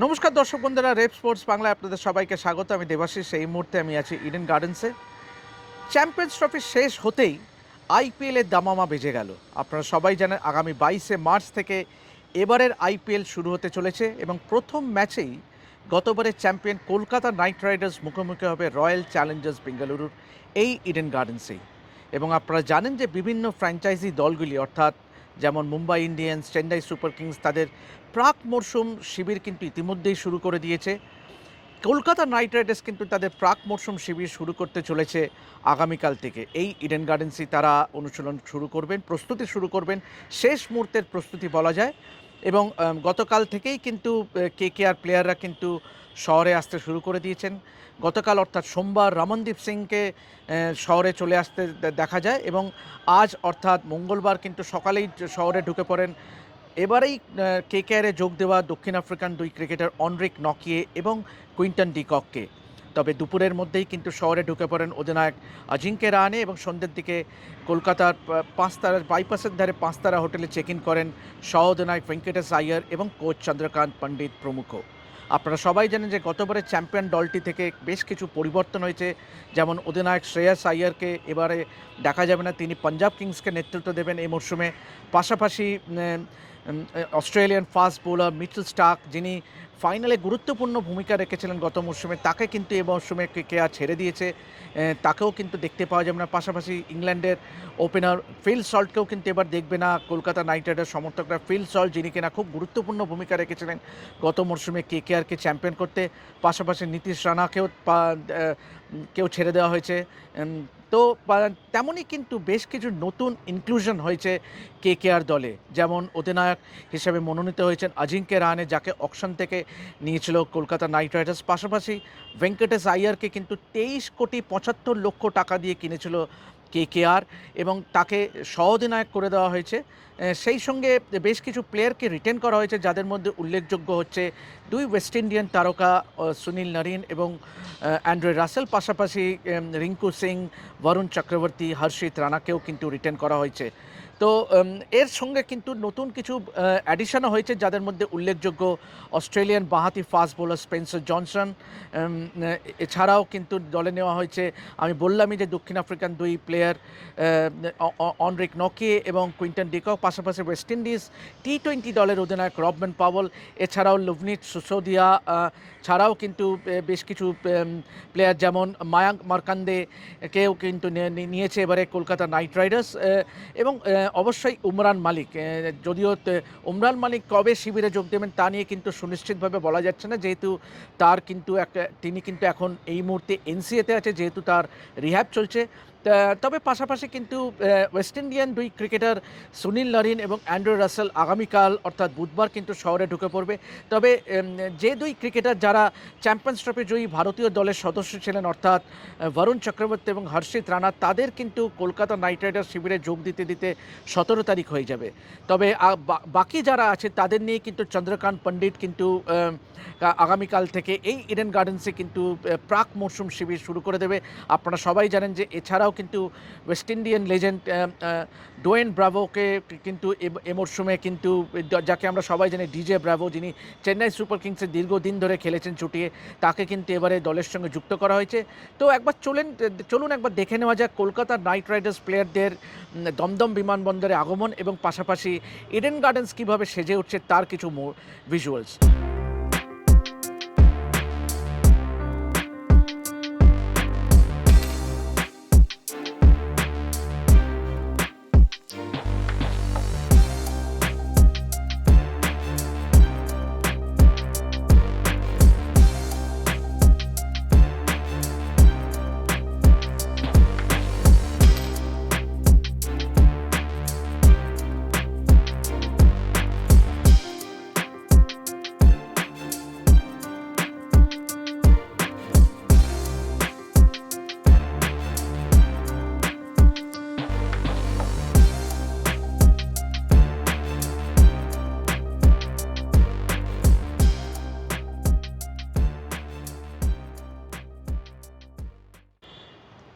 নমস্কার দর্শক বন্ধুরা, রেপ স্পোর্টস বাংলায় আপনাদের সবাইকে স্বাগত। আমি দেবাশিস, এই মুহূর্তে আমি আছি ইডেন গার্ডেন্সে চ্যাম্পিয়ন্স ট্রফি শেষ হতেই আইপিএলের দামামা বেজে গেল। আপনারা সবাই জানেন, আগামী বাইশে মার্চ থেকে এবারের আইপিএল শুরু হতে চলেছে এবং প্রথম ম্যাচেই গতবারের চ্যাম্পিয়ন কলকাতা নাইট রাইডার্স মুখোমুখি হবে রয়্যাল চ্যালেঞ্জার্স বেঙ্গালুরুর এই ইডেন গার্ডেন্সেই এবং আপনারা জানেন যে বিভিন্ন ফ্র্যাঞ্চাইজি দলগুলি, অর্থাৎ যেমন Mumbai Indians, Chennai Super Kings তাদের প্রাক মরশুম শিবির কিন্তু ইতিমধ্যেই শুরু করে দিয়েছে। কলকাতা নাইট রাইডার্স কিন্তু তাদের প্রাক মরশুম শিবির শুরু করতে চলেছে আগামীকাল থেকে। এই ইডেন গার্ডেন্সই তারা অনুশীলন শুরু করবেন, প্রস্তুতি শুরু করবেন। শেষ মুহূর্তের প্রস্তুতি বলা যায়। এবং গতকাল থেকেই কিন্তু কে কে আর প্লেয়াররা কিন্তু শহরে আসতে শুরু করে দিয়েছেন। গতকাল অর্থাৎ সোমবার রমনদীপ সিংকে শহরে চলে আসতে দেখা যায় এবং আজ অর্থাৎ মঙ্গলবার কিন্তু সকালেই শহরে ঢুকে পড়েন। এবারেই কে কেয়ারে যোগ দেওয়া দক্ষিণ আফ্রিকান দুই ক্রিকেটার অনরিক নকিয়ে এবং কুইন্টন ডিকককে। তবে দুপুরের মধ্যেই কিন্তু শহরে ঢুকে পড়েন অধিনায়ক অজিঙ্ক্য রানে এবং সন্ধ্যের দিকে কলকাতার পাঁচতারা, বাইপাসের ধারে পাঁচতারা হোটেলে চেক ইন করেন সহ অধিনায়ক ভেঙ্কটেশ আয়ার এবং কোচ চন্দ্রকান্ত পণ্ডিত প্রমুখ। আপনারা সবাই জানেন যে গতবারের চ্যাম্পিয়ন দলটি থেকে বেশ কিছু পরিবর্তন হয়েছে। যেমন অধিনায়ক শ্রেয়াস আয়ারকে এবারে দেখা যাবে না, তিনি পাঞ্জাব কিংসকে নেতৃত্ব দেবেন এই মরশুমে। পাশাপাশি Australian fast bowler Mitchell Starc যিনি ফাইনালে গুরুত্বপূর্ণ ভূমিকা রেখেছিলেন গত মরশুমে, তাকে কিন্তু এ মরশুমে কে আর ছেড়ে দিয়েছে। তাকেও কিন্তু দেখতে পাওয়া যাবে না। পাশাপাশি ইংল্যান্ডের ওপেনার ফিল সল্টকেও কিন্তু এবার দেখবে না কলকাতা নাইট রাইডার্স সমর্থকরা। ফিল সল্ট, যিনি কিনা খুব গুরুত্বপূর্ণ ভূমিকা রেখেছিলেন গত মরশুমে কে কে আরকে চ্যাম্পিয়ন করতে। পাশাপাশি নীতিশ রানাকেও কেউ ছেড়ে দেওয়া হয়েছে। তো তেমনই কিন্তু বেশ কিছু নতুন ইনক্লুশন হয়েছে কে কে আর দলে। যেমন অধিনায়ক হিসেবে মনোনীত হয়েছেন অজিঙ্ক্য রানে যাকে অকশন থেকে নিয়েছিল কলকাতা নাইট রাইডার্স। পাশাপাশি ভেঙ্কটেশ আইয়ারকে কিন্তু তেইশ কোটি পঁচাত্তর লক্ষ টাকা দিয়ে কিনেছিল কে কে আর এবং তাকে সহ অধিনায়ক করে দেওয়া হয়েছে। সেই সঙ্গে বেশ কিছু প্লেয়ারকে রিটেন করা হয়েছে, যাদের মধ্যে উল্লেখযোগ্য হচ্ছে দুই ওয়েস্ট ইন্ডিয়ান তারকা সুনীল নারিন এবং অ্যান্ড্রে রাসেল। পাশাপাশি রিঙ্কু সিং, বরুণ চক্রবর্তী, হর্ষিত রানাকেও কিন্তু রিটেন করা হয়েছে। তো এর সঙ্গে কিন্তু নতুন কিছু অ্যাডিশনও হয়েছে যাদের মধ্যে উল্লেখযোগ্য অস্ট্রেলিয়ান বাঁহাতি ফাস্ট বোলার স্পেন্সার জনসন এছাড়াও কিন্তু দলে নেওয়া হয়েছে, আমি বললামই যে দক্ষিণ আফ্রিকান দুই প্লেয়ার অনরিক নকে এবং কুইন্টন ডিকক, পাশাপাশি ওয়েস্ট ইন্ডিজ টি টোয়েন্টি দলের অধিনায়ক রবম্যান পাওয়েল, এছাড়াও লুভনিত সুসোদিয়া ছাড়াও কিন্তু বেশ কিছু প্লেয়ার যেমন মায়াঙ্ক মার্কান্দে কেও কিন্তু নিয়েছে এবারে কলকাতা নাইট রাইডার্স এবং অবশ্যই উমরান মালিক। যদিও উমরান মালিক কবে শিবিরে যোগ দেবেন তা নিয়ে কিন্তু সুনিশ্চিতভাবে বলা যাচ্ছে না। যেহেতু তার কিন্তু একটা, তিনি কিন্তু এখন এই মুহূর্তে এনসিএতে আছে, যেহেতু তার রিহ্যাব চলছে। তবে পাশাপাশি কিন্তু ওয়েস্ট ইন্ডিয়ান দুই ক্রিকেটার সুনীল নারিন এবং অ্যান্ড্রু রাসেল আগামীকাল, অর্থাৎ বুধবার কিন্তু শহরে ঢুকে পড়বে। তবে যে দুই ক্রিকেটার যারা চ্যাম্পিয়ন্স ট্রফি জয়ী ভারতীয় দলের সদস্য ছিলেন, অর্থাৎ বরুণ চক্রবর্তী এবং হর্ষিত রানা তাদের কিন্তু কলকাতা নাইট রাইডার্স শিবিরে যোগ দিতে দিতে সতেরো তারিখ হয়ে যাবে। তবে বাকি যারা আছে, তাদের নিয়ে কিন্তু চন্দ্রকান্ত পণ্ডিত কিন্তু আগামীকাল থেকে এই ইডেন গার্ডেন্সে কিন্তু প্রাক মরশুম শিবির শুরু করে দেবে। আপনারা সবাই জানেন যে, এছাড়াও কিন্তু ওয়েস্ট ইন্ডিয়ান লেজেন্ড ডোয়েন ব্রাভোকে কিন্তু এ- মরশুমে কিন্তু যাকে আমরা সবাই জানি ডিজে ব্রাভো যিনি চেন্নাই সুপার কিংসে দীর্ঘদিন ধরে খেলেছেন ছুটিয়ে, তাকে কিন্তু এবারে দলের সঙ্গে যুক্ত করা হয়েছে। তো একবার চলেন, চলুন একবার দেখে নেওয়া যাক কলকাতার নাইট রাইডার্স প্লেয়ারদের দমদম বিমানবন্দরে আগমন এবং পাশাপাশি ইডেন গার্ডেন্স কীভাবে সেজে উঠছে তার কিছু ভিজুয়ালস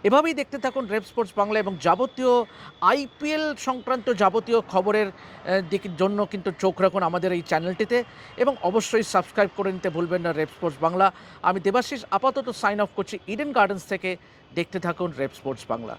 এভাবেই দেখতে থাকুন রেপ স্পোর্টস বাংলা এবং যাবতীয় আইপিএল সংক্রান্ত যাবতীয় খবরের দিক জন্য কিন্তু চোখ রাখুন আমাদের এই চ্যানেলটিতে এবং অবশ্যই সাবস্ক্রাইব করে নিতে ভুলবেন না রেপ স্পোর্টস বাংলা। আমি দেবাশিস, আপাতত সাইন অফ করছি ইডেন গার্ডেন্স থেকে। দেখতে থাকুন রেপ স্পোর্টস বাংলা।